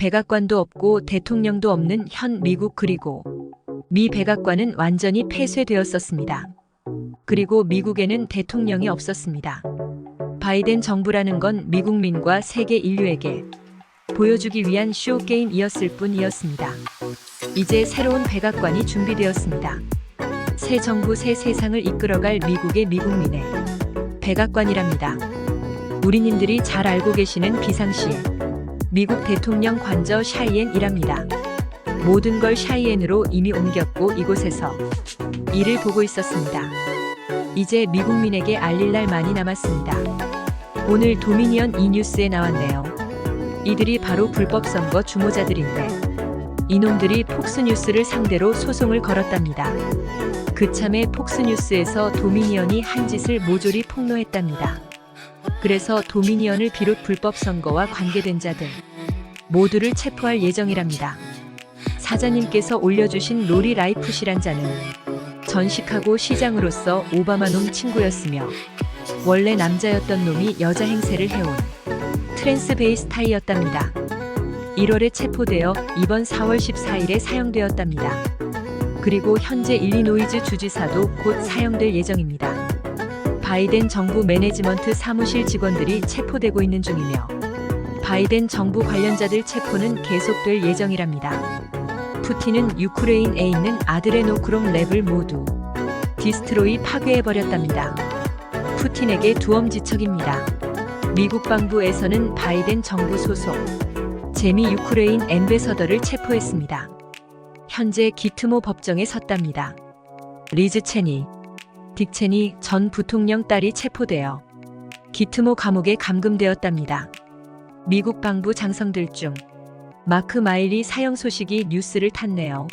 백악관도 없고 대통령도 없는 현 미국 그리고 미 백악관은 완전히 폐쇄되었었습니다. 그리고 미국에는 대통령이 없었습니다. 바이든 정부라는 건 미국민과 세계 인류에게 보여주기 위한 쇼게임이었을 뿐이었습니다. 이제 새로운 백악관이 준비되었습니다. 새 정부 새 세상을 이끌어갈 미국의 미국민의 백악관이랍니다. 우리님들이 잘 알고 계시는 비상시에 미국 대통령 관저 샤이엔이랍니다. 모든 걸 샤이엔으로 이미 옮겼고 이곳에서 일을 보고 있었습니다. 이제 미국민에게 알릴 날 많이 남았습니다. 오늘 도미니언 이 뉴스에 나왔네요. 이들이 바로 불법 선거 주모자들인데 이놈들이 폭스뉴스를 상대로 소송을 걸었답니다. 그참에 폭스뉴스에서 도미니언이 한 짓을 모조리 폭로했답니다. 그래서 도미니언을 비롯 불법 선거와 관계된 자들 모두를 체포할 예정이랍니다. 사자님께서 올려주신 로리 라이프시란 자는 전식하고 시장으로서 오바마 놈 친구였으며 원래 남자였던 놈이 여자 행세를 해온 트랜스베이스타이였답니다. 1월에 체포되어 이번 4월 14일에 사형되었답니다. 그리고 현재 일리노이즈 주지사도 곧 사형될 예정입니다. 바이든 정부 매니지먼트 사무실 직원들이 체포되고 있는 중이며 바이든 정부 관련자들 체포는 계속될 예정이랍니다. 푸틴은 유크레인에 있는 아드레노크롬 랩을 모두 디스트로이 파괴해버렸답니다. 푸틴에게 두엄지척입니다. 미국 방부에서는 바이든 정부 소속 제미 유크레인 엠베서더를 체포했습니다. 현재 기트모 법정에 섰답니다. 리즈 체니, 딕 체니 전 부통령 딸이 체포되어 기트모 감옥에 감금되었답니다. 미국 방부 장성들 중 마크 마일리 사형 소식이 뉴스를 탔네요.